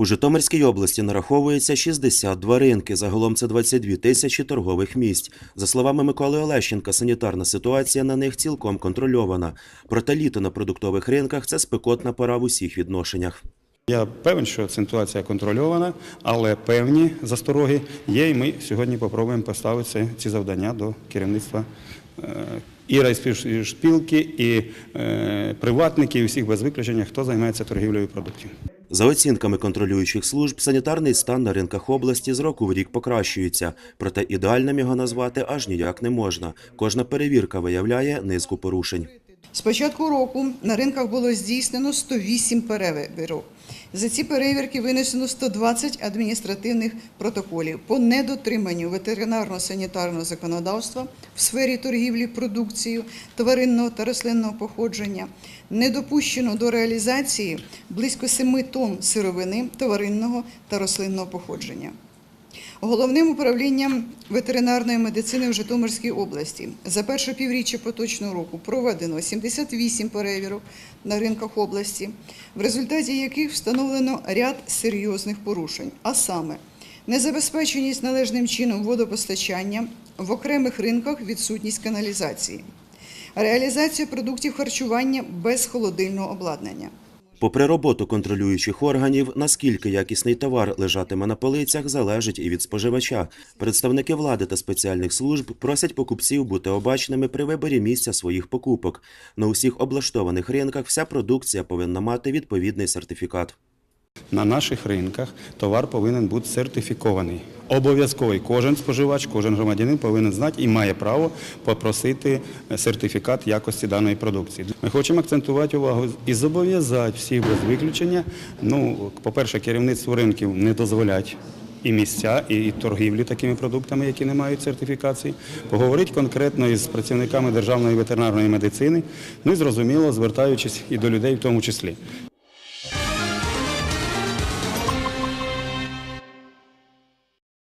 У Житомирській області нараховується 62 ринки. Загалом це 22 тисячі торгових місць. За словами Миколи Олещенка, санітарна ситуація на них цілком контрольована. Проте літо на продуктових ринках це спекотна пора в усіх відношеннях. Я певен, що ситуація контрольована, але певні застороги є, і ми сьогодні спробуємо поставити ці завдання до керівництва е, і райспілки, і е, приватників, і всіх без виключення, хто займається торгівлею продуктів. За оцінками контролюючих служб, санітарний стан на ринках області з року в рік покращується. Проте ідеальним його назвати аж ніяк не можна. Кожна перевірка виявляє низку порушень. З початку року на ринках було здійснено 108 перевірок. За ці перевірки винесено 120 адміністративних протоколів по недотриманню ветеринарно-санітарного законодавства в сфері торгівлі продукцією тваринного та рослинного походження. Не допущено до реалізації близько 7 тонн сировини тваринного та рослинного походження. Головним управлінням ветеринарної медицини в Житомирській області за перше півріччя поточного року проведено 78 перевірок на ринках області, в результаті яких встановлено ряд серйозних порушень, а саме незабезпеченість належним чином водопостачання, в окремих ринках відсутність каналізації, реалізація продуктів харчування без холодильного обладнання. Попри роботу контролюючих органів, наскільки якісний товар лежатиме на полицях, залежить і від споживача. Представники влади та спеціальних служб просять покупців бути обачними при виборі місця своїх покупок. На усіх облаштованих ринках вся продукція повинна мати відповідний сертифікат. На наших ринках товар повинен бути сертифікований. Обов'язковий кожен споживач, кожен громадянин повинен знати і має право попросити сертифікат якості даної продукції. Ми хочемо акцентувати увагу і зобов'язати всіх без виключення. Ну, по-перше, керівництву ринків не дозволять і місця, і торгівлі такими продуктами, які не мають сертифікації, поговорити конкретно із працівниками державної ветеринарної медицини, ну і зрозуміло, звертаючись і до людей в тому числі.